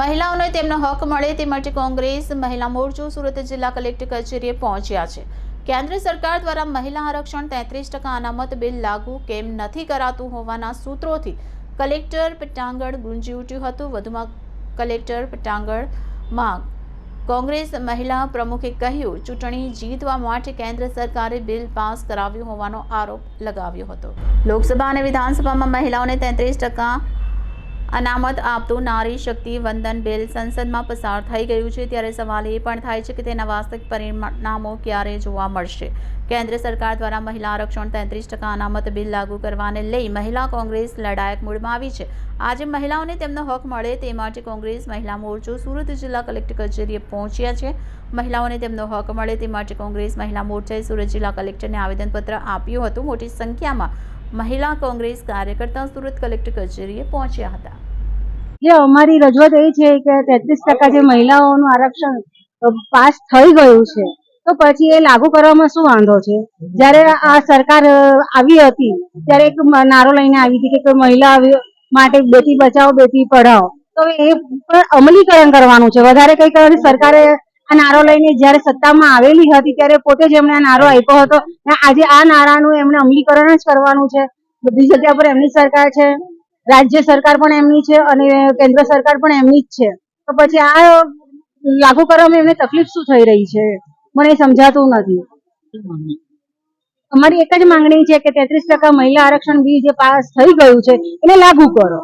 મહિલાઓને તેમનો હક મળે તે માટે કોંગ્રેસ, મહિલા મોરચો, સુરત જિલ્લા કલેક્ટર કચેરીએ પહોંચ્યા છે. કેન્દ્ર સરકાર દ્વારા મહિલા આરક્ષણ તેત્રીસ ટકા અનામત બિલ લાગુ કેમ નથી કરાતું હોવાના સૂત્રોથી કલેક્ટર પટાંગણ ગુંજી ઉઠ્યું હતું. વધુમાં કલેક્ટર પટાંગણમાં કોંગ્રેસ મહિલા પ્રમુખે કહ્યું, ચૂંટણી જીતવા માટે કેન્દ્ર સરકારે બિલ પાસ કરાવ્યું હોવાનો આરોપ લગાવ્યો હતો. લોકસભા અને વિધાનસભામાં મહિલાઓને તેત્રીસ ટકા અનામત આપતું નારી શક્તિ વંદન બિલ સંસદમાં પસાર થઈ ગયું છે. ત્યારે સવાલ એ પણ થાય છે કે તેના વાસ્તવિક પરિણામો ક્યારે જોવા મળશે? કેન્દ્ર સરકાર દ્વારા મહિલા આરક્ષણ તેત્રીસ ટકા અનામત બિલ લાગુ કરવાને લઈ મહિલા કોંગ્રેસ લડાયક મૂડમાં આવી છે. આજે મહિલાઓને તેમનો હક મળે તે માટે કોંગ્રેસ મહિલા મોરચો સુરત જિલ્લા કલેક્ટર કચેરીએ પહોંચ્યા છે. મહિલાઓને તેમનો હક મળે તે માટે કોંગ્રેસ મહિલા મોરચાએ સુરત જિલ્લા કલેક્ટરને આવેદનપત્ર આપ્યું હતું. મોટી સંખ્યામાં મહિલા કોંગ્રેસ કાર્યકર્તા સુરત કલેક્ટર કચેરીએ પહોંચ્યા હતા. જે અમારી રજૂઆત એ છે કે તેત્રીસ ટકા જે મહિલાઓનું આરક્ષણ પાસ થઈ ગયું છે, તો પછી એ લાગુ કરવામાં શું વાંધો છે? જ્યારે આ સરકાર આવી હતી, ત્યારે એક નારો લઈને આવી હતી કે મહિલા માટે બેટી બચાવો, બેટી પઢાઓ તો એ પણ અમલીકરણ કરવાનું છે. વધારે કઈ કરવાની સરકારે આ નારો લઈને જ્યારે સત્તામાં આવેલી હતી, ત્યારે પોતે જ એમણે આ નારો આપ્યો હતો. આજે આ નારાનું એમણે અમલીકરણ જ કરવાનું છે. બધી જગ્યા પર એમની સરકાર છે. રાજ્ય સરકાર પણ એમની છે અને કેન્દ્ર સરકાર પણ એમની જ છે. તો પછી આ લાગુ કરવામાં એમને તકલીફ શું થઈ રહી છે? મને એ સમજાતું નથી. અમારી એક જ માંગણી છે કે તેત્રીસ ટકા મહિલા આરક્ષણ બી જે પાસ થઈ ગયું છે, એને લાગુ કરો.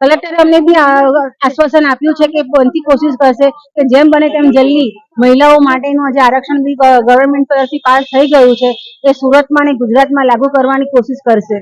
કલેક્ટરે અમને બી આશ્વાસન આપ્યું છે કે બનતી કોશિશ કરશે કે જેમ બને તેમ જલ્દી મહિલાઓ માટેનું જે આરક્ષણ બી ગવર્મેન્ટ તરફથી પાસ થઈ ગયું છે, એ સુરતમાં અને ગુજરાતમાં લાગુ કરવાની કોશિશ કરશે.